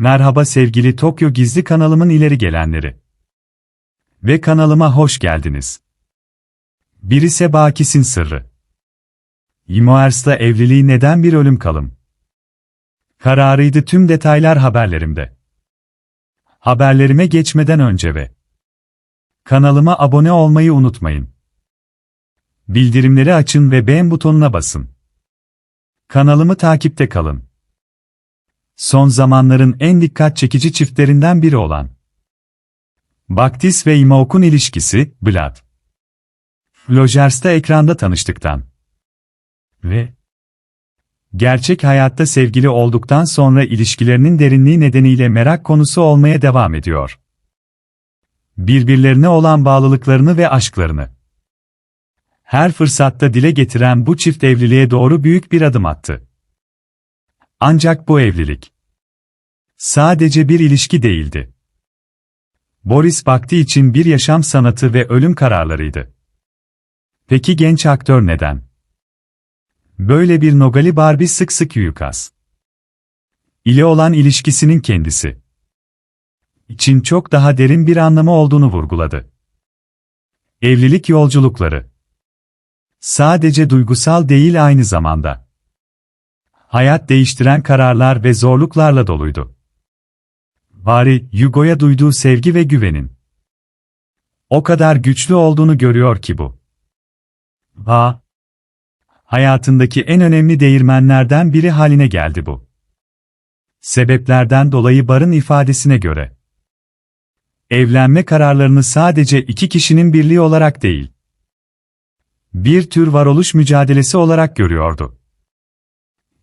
Merhaba sevgili Tokyo Gizli kanalımın ileri gelenleri. Ve kanalıma hoş geldiniz. Birisi Bakis'in sırrı. Imoers'la evliliği neden bir ölüm kalım? Kararıydı tüm detaylar haberlerimde. Haberlerime geçmeden önce ve kanalıma abone olmayı unutmayın. Bildirimleri açın ve beğen butonuna basın. Kanalımı takipte kalın. Son zamanların en dikkat çekici çiftlerinden biri olan Baktis ve Imaok'un ilişkisi, Vlad. Flojers'ta ekranda tanıştıktan ve gerçek hayatta sevgili olduktan sonra ilişkilerinin derinliği nedeniyle merak konusu olmaya devam ediyor. Birbirlerine olan bağlılıklarını ve aşklarını her fırsatta dile getiren bu çift evliliğe doğru büyük bir adım attı. Ancak bu evlilik sadece bir ilişki değildi. Boris Bakti için bir yaşam sanatı ve ölüm kararlarıydı. Peki genç aktör neden? Böyle bir Nogali Barbie sık sık yukas. ile olan ilişkisinin kendisi için çok daha derin bir anlamı olduğunu vurguladı. Evlilik yolculukları sadece duygusal değil aynı zamanda hayat değiştiren kararlar ve zorluklarla doluydu. Bari Yugo'ya duyduğu sevgi ve güvenin o kadar güçlü olduğunu görüyor ki bu. Va hayatındaki en önemli değirmenlerden biri haline geldi bu. Sebeplerden dolayı Bar'ın ifadesine göre evlenme kararlarını sadece iki kişinin birliği olarak değil, bir tür varoluş mücadelesi olarak görüyordu.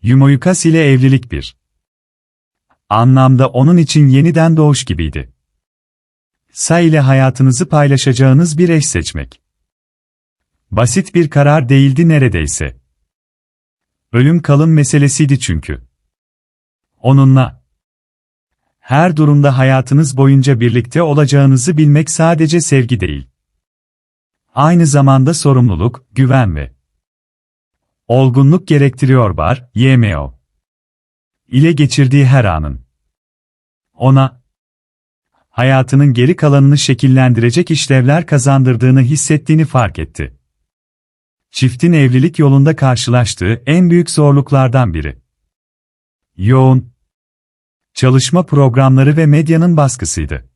Yumoyukas ile evlilik bir anlamda onun için yeniden doğuş gibiydi. Sa ile hayatınızı paylaşacağınız bir eş seçmek. Basit bir karar değildi neredeyse. Ölüm kalım meselesiydi çünkü. Onunla her durumda hayatınız boyunca birlikte olacağınızı bilmek sadece sevgi değil. Aynı zamanda sorumluluk, güven ve olgunluk gerektiriyor bar, YMO. ile geçirdiği her anın. Ona hayatının geri kalanını şekillendirecek işlevler kazandırdığını hissettiğini fark etti. Çiftin evlilik yolunda karşılaştığı en büyük zorluklardan biri. Yoğun çalışma programları ve medyanın baskısıydı.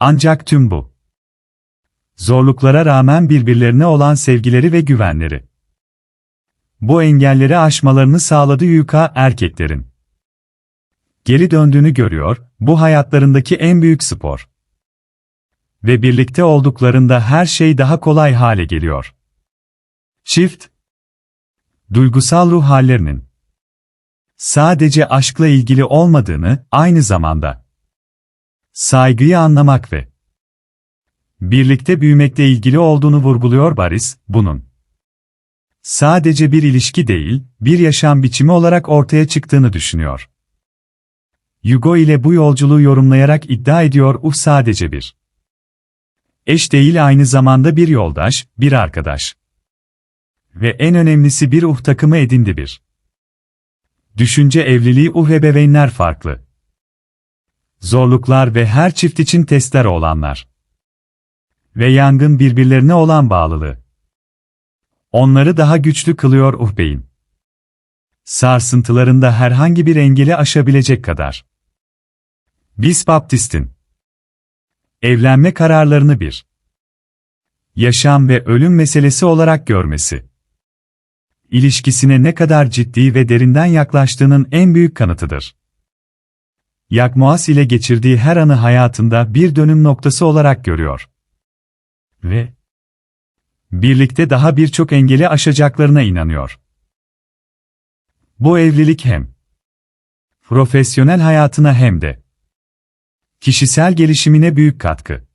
Ancak tüm bu zorluklara rağmen birbirlerine olan sevgileri ve güvenleri. Bu engelleri aşmalarını sağladı Yuka erkeklerin. Geri döndüğünü görüyor, bu hayatlarındaki en büyük spor. Ve birlikte olduklarında her şey daha kolay hale geliyor. Çift, duygusal ruh hallerinin sadece aşkla ilgili olmadığını, aynı zamanda saygıyı anlamak ve birlikte büyümekle ilgili olduğunu vurguluyor Baris, bunun sadece bir ilişki değil, bir yaşam biçimi olarak ortaya çıktığını düşünüyor. Yugo ile bu yolculuğu yorumlayarak iddia ediyor uh sadece bir. Eş değil aynı zamanda bir yoldaş, bir arkadaş. Ve en önemlisi bir uh takımı edindi bir. Düşünce evliliği uh ebeveynler farklı. Zorluklar ve her çift için testler olanlar. Ve yangın birbirlerine olan bağlılığı. Onları daha güçlü kılıyor uh beyin. Sarsıntılarında herhangi bir engeli aşabilecek kadar. Biz Baptist'in evlenme kararlarını bir yaşam ve ölüm meselesi olarak görmesi ilişkisine ne kadar ciddi ve derinden yaklaştığının en büyük kanıtıdır. Yakmoas ile geçirdiği her anı hayatında bir dönüm noktası olarak görüyor. Ve birlikte daha birçok engeli aşacaklarına inanıyor. Bu evlilik hem profesyonel hayatına hem de kişisel gelişimine büyük katkı